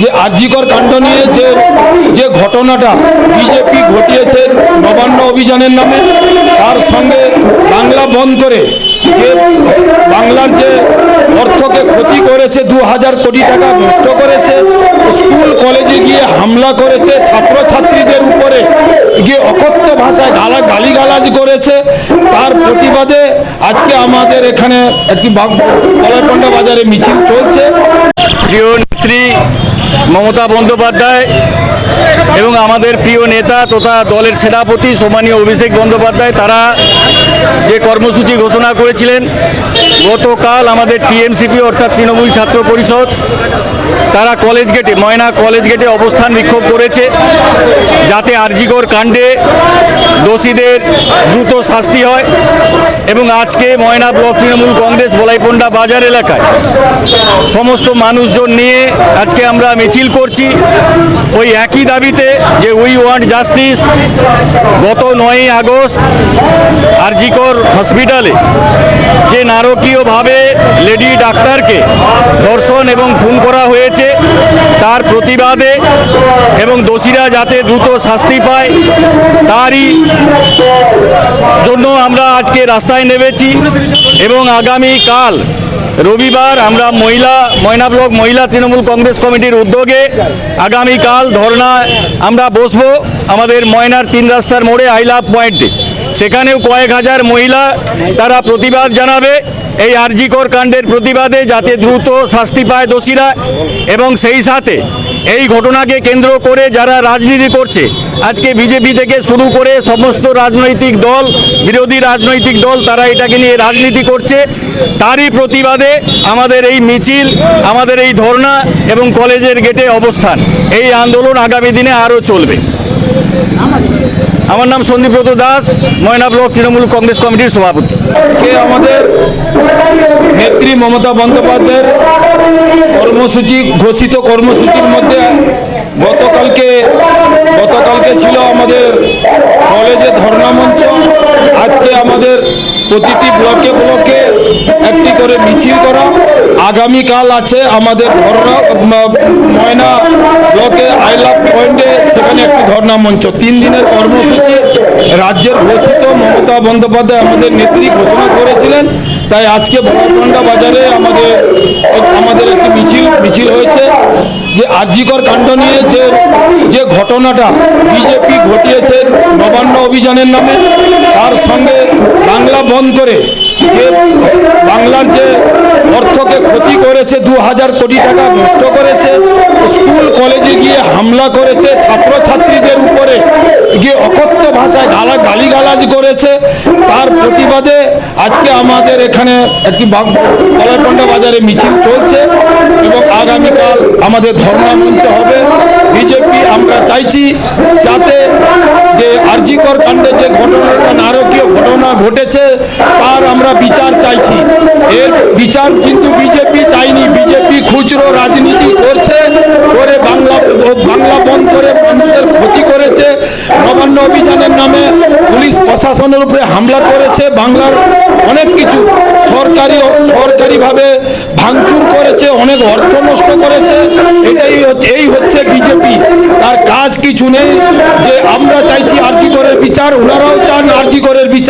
যে আরজিকর কাণ্ড নিয়ে যে যে ঘটনাটা বিজেপি ঘটিয়েছে নবান্ন অভিযানের নামে, তার সঙ্গে বাংলা বন্ধ করে যে বাংলার যে অর্থকে ক্ষতি করেছে, দু হাজার কোটি টাকা নষ্ট করেছে, স্কুল, কলেজে গিয়ে হামলা করেছে, ছাত্রছাত্রীদের উপরে গিয়ে অকথ্য ভাষায় গালা, গালিগালাজ করেছে, তার প্রতিবাদে আজকে আমাদের এখানে একটি কলারপান্ডা বাজারে মিছিল চলছে। প্রিয় নেত্রী মমতা বন্দ্যোপাধ্যায় এবং আমাদের প্রিয় নেতা তথা দলের সেনাপতি সোমানীয় অভিষেক বন্দ্যোপাধ্যায়, তারা যে কর্মসূচি ঘোষণা করেছিলেন, গতকাল আমাদের টিএমসিপি অর্থাৎ তৃণমূল ছাত্র পরিষদ তারা কলেজ গেটে, ময়না কলেজ গেটে অবস্থান বিক্ষোভ করেছে যাতে আরজিকর কাণ্ডে দোষীদের দ্রুত শাস্তি হয় এবং আজকে ময়না ব্লক তৃণমূল কংগ্রেস বলাইপন্ডা বাজার এলাকায় সমস্ত মানুষজন নিয়ে আজকে আমরা মিছিল করছি। ওই একই দাবিতে যে উই ওয়ান্ট জাস্টিস, গত নয়ই আগস্ট আরজিকর হসপিটালে যে নারকীয়ভাবে লেডি ডাক্তারকে ধর্ষণ এবং খুন করা হয়েছে। তার প্রতিবাদে এবং দোষীরা যাতে দ্রুত শাস্তি পায় তারই জন্য আমরা আজকে রাস্তায় নেমেছি এবং আগামী কাল রবিবার আমরা মহিলা ময়না ব্লক মহিলা তৃণমূল কংগ্রেস কমিটির উদ্যোগে আগামীকাল ধর্না আমরা বসবো আমাদের ময়নার তিন রাস্তার মোড়ে আই লাভ পয়েন্টে। সেখানেও কয়েক হাজার মহিলা তারা প্রতিবাদ জানাবে। এই আরজিকর কাণ্ডের প্রতিবাদে যাতে দ্রুত শাস্তি পায় দোষীরা এবং সেই সাথে এই ঘটনাকে কেন্দ্র করে যারা রাজনীতি করছে, আজকে বিজেপি থেকে শুরু করে সমস্ত রাজনৈতিক দল, বিরোধী রাজনৈতিক দল, তারা এটাকে নিয়ে রাজনীতি করছে। তারই প্রতিবাদে আমাদের এই মিছিল, আমাদের এই ধর্না এবং কলেজের গেটে অবস্থান। এই আন্দোলন আগামী দিনে আরও চলবে। আমার নাম সন্দীপ্রত দাস ময়না ব্লক তৃণমূল কংগ্রেস কমিটির সভাপতি। আজকে আমাদের নেত্রী মমতা বন্দ্যোপাধ্যায়ের কর্মসূচি, ঘোষিত কর্মসূচির মধ্যে গতকালকে গতকালকে ছিল আমাদের কলেজে ধর্ণা মঞ্চ। আজকে আমাদের প্রতিটি ব্লকে ব্লকে একটি করে মিছিল করা। আগামীকাল আছে আমাদের ধর্ণা ময়না ব্লকে আই লাভ পয়েন্টে সেখানে একটি ধর্ণা মঞ্চ। তিন দিনের কর্মসূচি। রাজ্যের ঘোষিত মমতা বন্দ্যোপাধ্যায় আমাদের নেত্রী ঘোষণা করেছিলেন। তাই আজকে বড়াপান্ডা বাজারে আমাদের আমাদের একটি মিছিল মিছিল হয়েছে যে আরজিকর কাণ্ড নিয়ে যে যে ঘটনাটা বিজেপি ঘটিয়েছে নবান্ন অভিযানের নামে, তার সঙ্গে বাংলা বন্ধ করে যে বাংলার যে অর্থকে ক্ষতি করেছে, দু হাজার কোটি টাকা নষ্ট করেছে, স্কুল, কলেজে গিয়ে হামলা করেছে, ছাত্রছাত্রীদের উপরে গিয়ে অকথ্য ভাষায় গালা গালিগালাজ করেছে। তার প্রতিবাদে আজকে আমাদের এখানে একটি কলারপান্ডা বাজারে মিছিল চলছে এবং আগামীকাল আমাদের ধর্ণা মঞ্চ হবে। বিজেপি, আমরা চাইছি যাতে যে আরজিকর কাণ্ডে যে ঘটনাটা, নারকীয় ঘটনা ঘটেছে, তার আমরা বিচার চাইছি। এর বিচার কিন্তু বিজেপি চাইনি। বিজেপি খুচরো রাজনীতি করছে করে বাংলা বাংলা বন্ধ করে মানুষের ক্ষতি করেছে নবান্ন অভিযানের নামে পুলিশ প্রশাসনের উপরে হামলা করেছে। বাংলার অনেক কিছু সরকারি সরকারিভাবে ভাঙচুর করেছে, অনেক অর্থ নষ্ট করেছে। এটাই হচ্ছে, এই হচ্ছে বিজেপি। তার কাজ কিছু নেই যে আমরা চাইছি আর্জি করে বিচার, ওনারাও চান আর্জি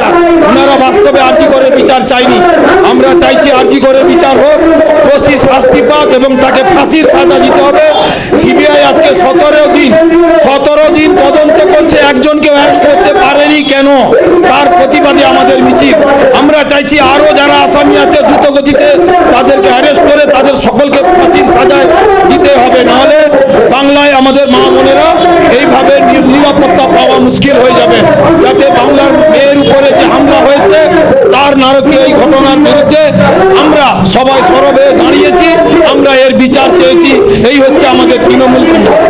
বিচার। ওনারা বাস্তবে আরজি করে বিচার চাইনি। আমরা চাইছি আরজি করে বিচার হোক। দোষী শাস্তি পাক এবং তাকে ফাঁসির সাজা দিতে হবে। সিবিআই আজকে সতেরো দিন সতেরো দিন তদন্ত করছে। একজনকেও অ্যারেস্ট করতে পারেনি কেন? তার প্রতিবাদে আমাদের মিছিল। আমরা চাইছি আরও যারা আসামি আছে দ্রুত গতিতে তাদেরকে অ্যারেস্ট করে তাদের সকলকে ফাঁসির সাজায় দিতে হবে। নাহলে বাংলায় আমাদের মা বোনেরা এইভাবে নিরাপত্তা পাওয়া মুশকিল হয়ে যাবে। হয়েছে, তার নারকীয় এই ঘটনার বিরুদ্ধে আমরা সবাই সরব, দাঁড়িয়েছি, আমরা এর বিচার চেয়েছি। এই হচ্ছে আমাদের তৃণমূল কংগ্রেস।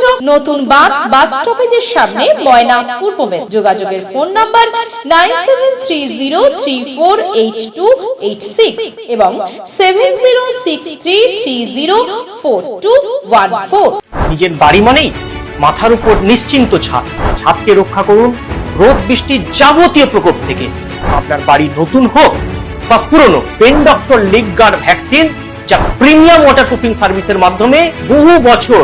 চক নতুন বাঁধ বাস স্টপেজের সামনে ময়না পূর্ব মেদিনীপুর। যোগাযোগের phone number nine seven three zero three four eight two eight six এবং seven zero six three three zero four two one four. নিজের বাড়ি মানেই মাথার উপর নিশ্চিন্ত ছাদ। ছাদকে রক্ষা করুন রোদ বৃষ্টির যাবতীয় প্রকোপ থেকে। আপনার বাড়ি নতুন হোক বা পুরনো, pen doctor leak guard vaccine যা প্রিমিয়াম ওয়াটার প্রুফিং সার্ভিসের মাধ্যমে বহু বছর